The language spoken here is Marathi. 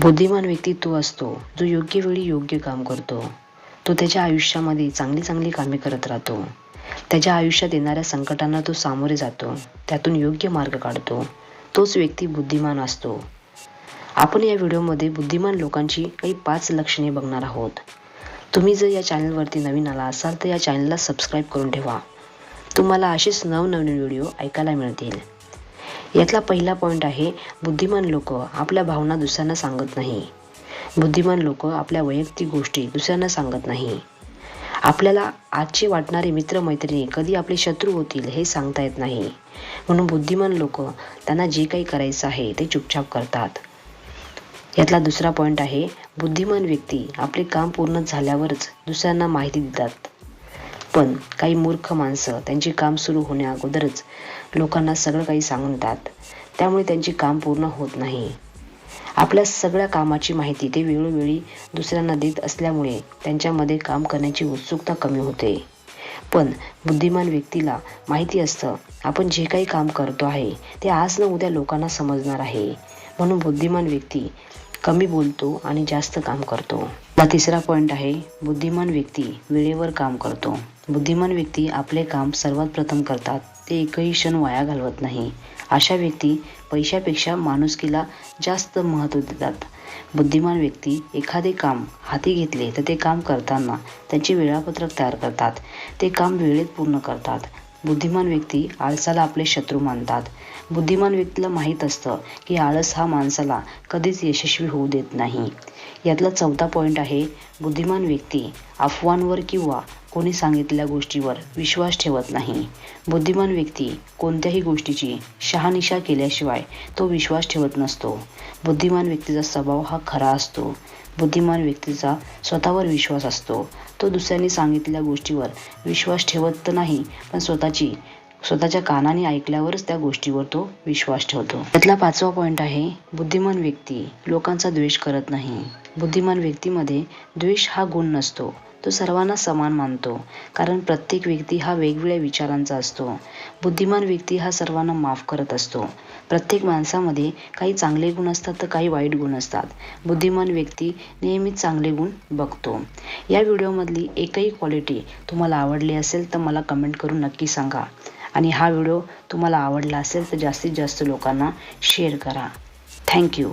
बुद्धिमान व्यक्ती तो असतो जो योग्य वेळी योग्य काम करतो. तो त्याच्या आयुष्यामध्ये चांगली चांगली कामे करत राहतो. त्याच्या आयुष्यात येणाऱ्या संकटांना तो सामोरे जातो. त्यातून योग्य मार्ग काढतो. तोच व्यक्ती बुद्धिमान असतो. आपण या व्हिडिओमध्ये बुद्धिमान लोकांची काही पाच लक्षणे बघणार आहोत. तुम्ही जर या चॅनलवरती नवीन आला असाल तर या चॅनलला सबस्क्राईब करून ठेवा. तुम्हाला असेच नवनवीन व्हिडिओ ऐकायला मिळतील. यातला पहिला पॉईंट आहे बुद्धिमान लोक आपल्या भावना दुसऱ्यांना सांगत नाही. बुद्धिमान लोक आपल्या वैयक्तिक गोष्टी दुसऱ्यांना सांगत नाही. आपल्याला आजचे वाटणारे मित्रमैत्रिणी कधी आपले शत्रू होतील हे सांगता येत नाही. म्हणून बुद्धिमान लोक त्यांना जे काही करायचं आहे ते चुपचाप करतात. यातला दुसरा पॉईंट आहे बुद्धिमान व्यक्ती आपले काम पूर्ण झाल्यावरच दुसऱ्यांना माहिती देतात. पण काही मूर्ख माणसं त्यांचे काम सुरू होण्या अगोदरच लोकांना सगळं काही सांगून देतात त्यामुळे त्यांचे काम पूर्ण होत नाही. आपल्या सगळ्या कामाची माहिती ते वेळोवेळी दुसऱ्यांना देत असल्यामुळे त्यांच्यामध्ये काम करण्याची उत्सुकता कमी होते. पण बुद्धिमान व्यक्तीला माहिती असतं आपण जे काही काम करतो आहे ते आज न उद्या लोकांना समजणार आहे. म्हणून बुद्धिमान व्यक्ती कमी बोलतो आणि जास्त काम करतो. हा तिसरा पॉईंट आहे बुद्धिमान व्यक्ती वेळेवर काम करतो. बुद्धिमान व्यक्ती आपले काम सर्वात प्रथम करतात ते एकही क्षण वाया घालवत नाही. अशा व्यक्ती पैशापेक्षा माणुसकीला जास्त महत्त्व देतात. बुद्धिमान व्यक्ती एखादे काम हाती घेतले तर ते काम करताना त्यांचे वेळापत्रक तयार करतात. ते काम वेळेत पूर्ण करतात. बुद्धिमान व्यक्ती आळसाला आपले शत्रू मानतात. बुद्धिमान व्यक्तीला माहीत असतं की आळस हा माणसाला कधीच यशस्वी होऊ देत नाही. यातला चौथा पॉईंट आहे बुद्धिमान व्यक्ती अफवांवर किंवा कोणी सांगितलेल्या गोष्टीवर विश्वास ठेवत नाही. बुद्धिमान व्यक्ती कोणत्याही गोष्टीची शहानिशा केल्याशिवाय तो विश्वास ठेवत नसतो. बुद्धिमान व्यक्तीचा स्वभाव हा खरा असतो. बुद्धिमान व्यक्तीचा स्वतःवर विश्वास असतो. तो दुसऱ्यांनी सांगितलेल्या गोष्टीवर विश्वास ठेवत तर नाही पण स्वतःची स्वतःच्या कानाने ऐकल्यावरच त्या गोष्टीवर तो विश्वास ठेवतो. त्यातला पाचवा पॉईंट आहे बुद्धिमान व्यक्ती लोकांचा द्वेष करत नाही. बुद्धिमान व्यक्तीमध्ये द्वेष हा गुण नसतो. तो सर्वांना समान मानतो कारण प्रत्येक व्यक्ती हा वेगवेगळ्या विचारांचा असतो. बुद्धिमान व्यक्ती हा सर्वांना माफ करत असतो. प्रत्येक माणसामध्ये काही चांगले गुण असतात तर काही वाईट गुण असतात. बुद्धिमान व्यक्ती नेहमीच चांगले गुण बघतो. या व्हिडिओमधली एकही क्वालिटी तुम्हाला आवडली असेल तर मला कमेंट करून नक्की सांगा. आणि हा व्हिडिओ तुम्हाला आवडला असेल तर जास्तीत जास्त लोकांना शेअर करा. थँक्यू